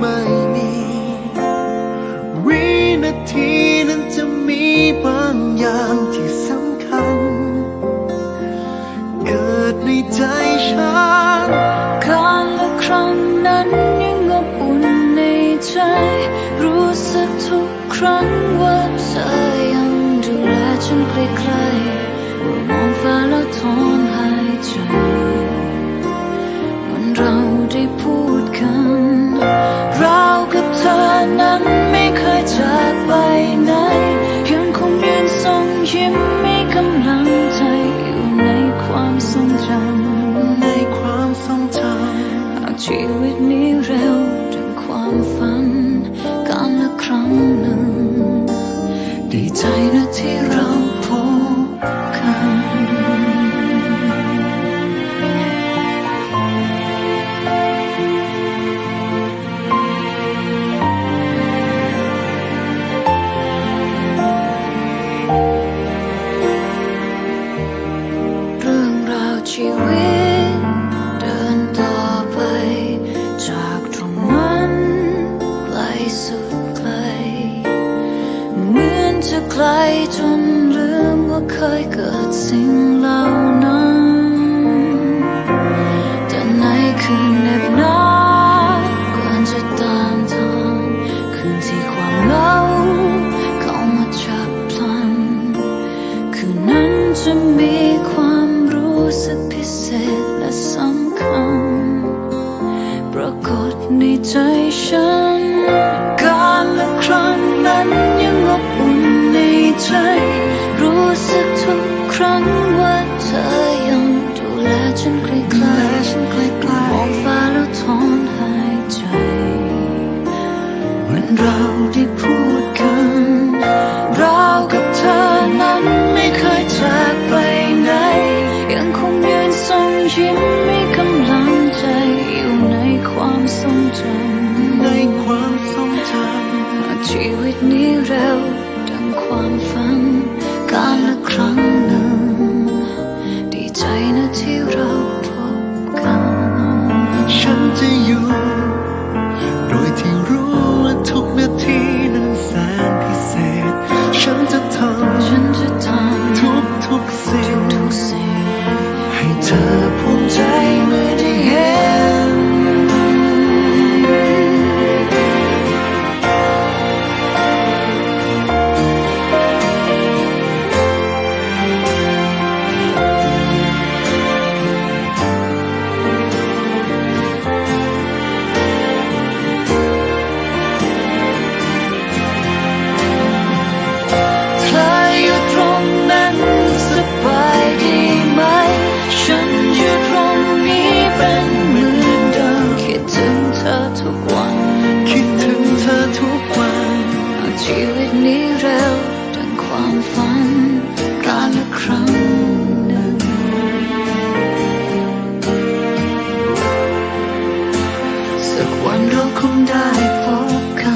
ไม่มีวินาทีนั้นจะมีบางอย่างที่สำคัญ เกิดในใจฉันการละครั้งนั้นยังอบอุ่นในใจ รู้สึกทุกครั้งว่าเธอยังดูแลฉันใกล้ๆว่ามองฟ้าแล้วถอนหา ยิ้มมีกำลังใจอยู่ในความทรงจำในความทรงจำหากชีวิตนี้เร็วดังความฝันการละครั้งหนึ่งดีใจนะ สิ่งเหล่านั้นแต่ในคืนเหน็บหนาวก่อนจะตามทางคืนที่ความเหงาเข้ามาจับพลัน คืนนั้นจะมีความรู้สึกพิเศษและสำคัญปรากฏในใจฉัน การละครั้งนั้นยังอบอุ่นในใจรู้สึกทุก ครั้งว่าเธอยังดูแลฉันใกล้ๆำและฉันใกล้มองฟ้าแล้วถอนหายใจเหมือนเราได้พูดกันเรากับเธอนั้นไม่เคยจากไปไหน ยังคงยืนส่งยิ้มมีกำลังใจอยู่ในความทรงจๆในความทรงจำหากชีวิตนี้เร็วดังความฝัน ชีวิตนี้เร็วดังความฝันการละครั้งหนึ่ง สักวันเราคงได้พบกัน